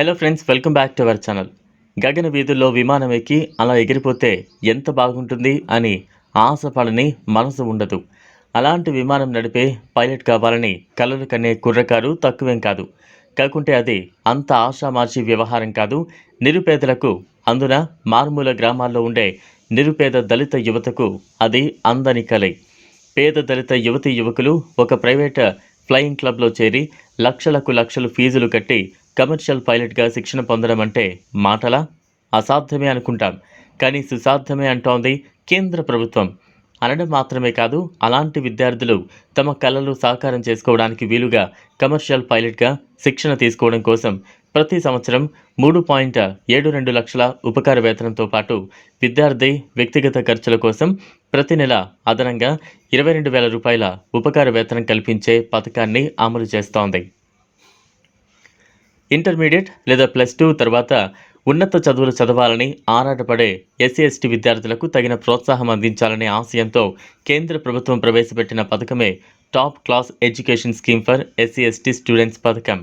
Hello friends welcome back to our channel గగన వీధుల్లో విమానం ఎక్కి అలా ఎగిరిపోతే ఎంత బాగుంటుంది అని ఆశపడని మనసు ఉండదు. అలాంటి విమానం నడిపే పైలట్ కావాలని కలలు కనే కుర్రకారు తక్కువేం కాదు. కాకుంటే అది అంత ఆషామాషి వ్యవహారం కాదు. నిరుపేదలకు అందున మారుమూల గ్రామాల్లో ఉండే నిరుపేద దళిత యువతకు అది అందని కలై. పేద దళిత యువతి యువకులు ఒక ప్రైవేట్ ఫ్లయింగ్ క్లబ్లో చేరి లక్షలకు లక్షలు ఫీజులు కట్టి కమర్షియల్ పైలట్గా శిక్షణ పొందడం అంటే మాటలా? అసాధ్యమే అనుకుంటాం. కానీ సుసాధ్యమే అంటోంది కేంద్ర ప్రభుత్వం. అనడం మాత్రమే కాదు అలాంటి విద్యార్థులు తమ కళలు సాకారం చేసుకోవడానికి వీలుగా కమర్షియల్ పైలట్గా శిక్షణ తీసుకోవడం కోసం ప్రతి సంవత్సరం మూడు పాయింట్ ఏడు రెండు లక్షల ఉపకార వేతనంతో పాటు విద్యార్థి వ్యక్తిగత ఖర్చుల కోసం ప్రతి నెల అదనంగా ఇరవై రెండు వేల రూపాయల ఉపకార వేతనం కల్పించే పథకాన్ని అమలు చేస్తోంది. ఇంటర్మీడియట్ లేదా ప్లస్ టూ తర్వాత ఉన్నత చదువులు చదవాలని ఆరాటపడే ఎస్సీ ఎస్టీ విద్యార్థులకు తగిన ప్రోత్సాహం అందించాలనే ఆశయంతో కేంద్ర ప్రభుత్వం ప్రవేశపెట్టిన పథకమే top class education scheme for SC ST students పథకం.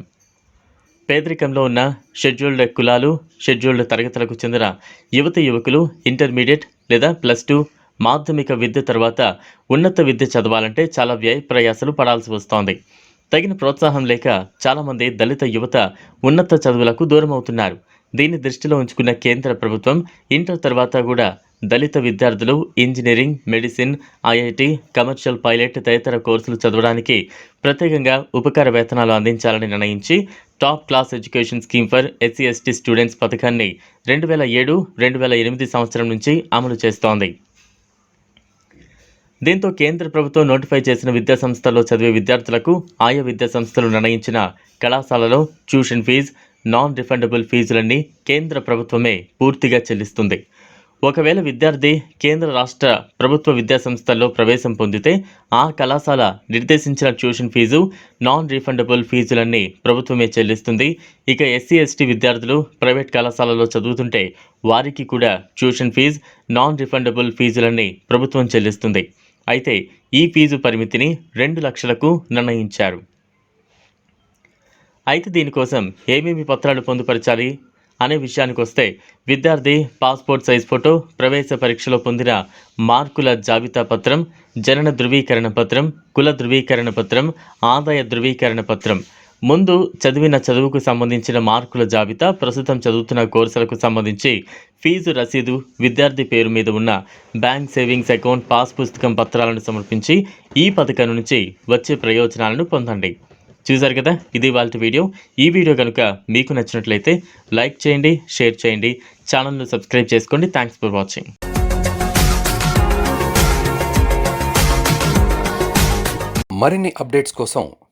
పేదరికంలో ఉన్న షెడ్యూల్డ్ కులాలు షెడ్యూల్డ్ తరగతులకు చెందిన యువత యువకులు ఇంటర్మీడియట్ లేదా ప్లస్ టూ మాధ్యమిక విద్య తర్వాత ఉన్నత విద్య చదవాలంటే చాలా వ్యయ ప్రయాసలు పడాల్సి వస్తోంది. తగిన ప్రోత్సాహం లేక చాలామంది దళిత యువత ఉన్నత చదువులకు దూరం అవుతున్నారు. దీన్ని దృష్టిలో ఉంచుకున్న కేంద్ర ప్రభుత్వం ఇంటర్ తర్వాత కూడా దళిత విద్యార్థులు engineering medicine IIT commercial pilot తదితర కోర్సులు చదవడానికి ప్రత్యేకంగా ఉపకార వేతనాలు అందించాలని నిర్ణయించి top class education scheme for SC ST students పథకాన్ని రెండు వేల ఏడు రెండు వేల ఎనిమిది సంవత్సరం నుంచి అమలు చేస్తోంది. దీంతో కేంద్ర ప్రభుత్వం నోటిఫై చేసిన విద్యా సంస్థల్లో చదివే విద్యార్థులకు ఆయా విద్యా సంస్థలు నిర్ణయించిన కళాశాలలో ట్యూషన్ ఫీజు నాన్ రిఫండబుల్ ఫీజులన్నీ కేంద్ర ప్రభుత్వమే పూర్తిగా చెల్లిస్తుంది. ఒకవేళ విద్యార్థి కేంద్ర రాష్ట్ర ప్రభుత్వ విద్యా సంస్థల్లో ప్రవేశం పొందితే ఆ కళాశాల నిర్దేశించిన ట్యూషన్ ఫీజు నాన్ రీఫండబుల్ ఫీజులన్నీ ప్రభుత్వమే చెల్లిస్తుంది. ఇక ఎస్సీ ఎస్టీ విద్యార్థులు ప్రైవేట్ కళాశాలలో చదువుతుంటే వారికి కూడా ట్యూషన్ ఫీజు నాన్ రిఫండబుల్ ఫీజులన్నీ ప్రభుత్వం చెల్లిస్తుంది. అయితే ఈ ఫీజు పరిమితిని రెండు లక్షలకు నిర్ణయించారు. అయితే దీనికోసం ఏమేమి పత్రాలు పొందుపరచాలి అనే విషయానికి వస్తే విద్యార్థి పాస్పోర్ట్ సైజ్ ఫోటో ప్రవేశ పరీక్షలో పొందిన మార్కుల జాబితా పత్రం జనన ధృవీకరణ పత్రం కుల ధృవీకరణ పత్రం ఆదాయ ధృవీకరణ పత్రం ముందు చదివిన చదువుకు సంబంధించిన మార్కుల జాబితా ప్రస్తుతం చదువుతున్న కోర్సులకు సంబంధించి ఫీజు రసీదు విద్యార్థి పేరు మీద ఉన్న బ్యాంక్ సేవింగ్స్ అకౌంట్ పాస్ పుస్తకం పత్రాలను సమర్పించి ఈ పథకం నుంచి వచ్చే ప్రయోజనాలను పొందండి. చూసారు కదా? ఇది వాళ్ళ వీడియో. ఈ వీడియో కనుక మీకు నచ్చినట్లయితే లైక్ చేయండి షేర్ చేయండి ఛానల్ను సబ్స్క్రైబ్ చేసుకోండి. Thanks for watching. మరిన్ని అప్డేట్స్ కోసం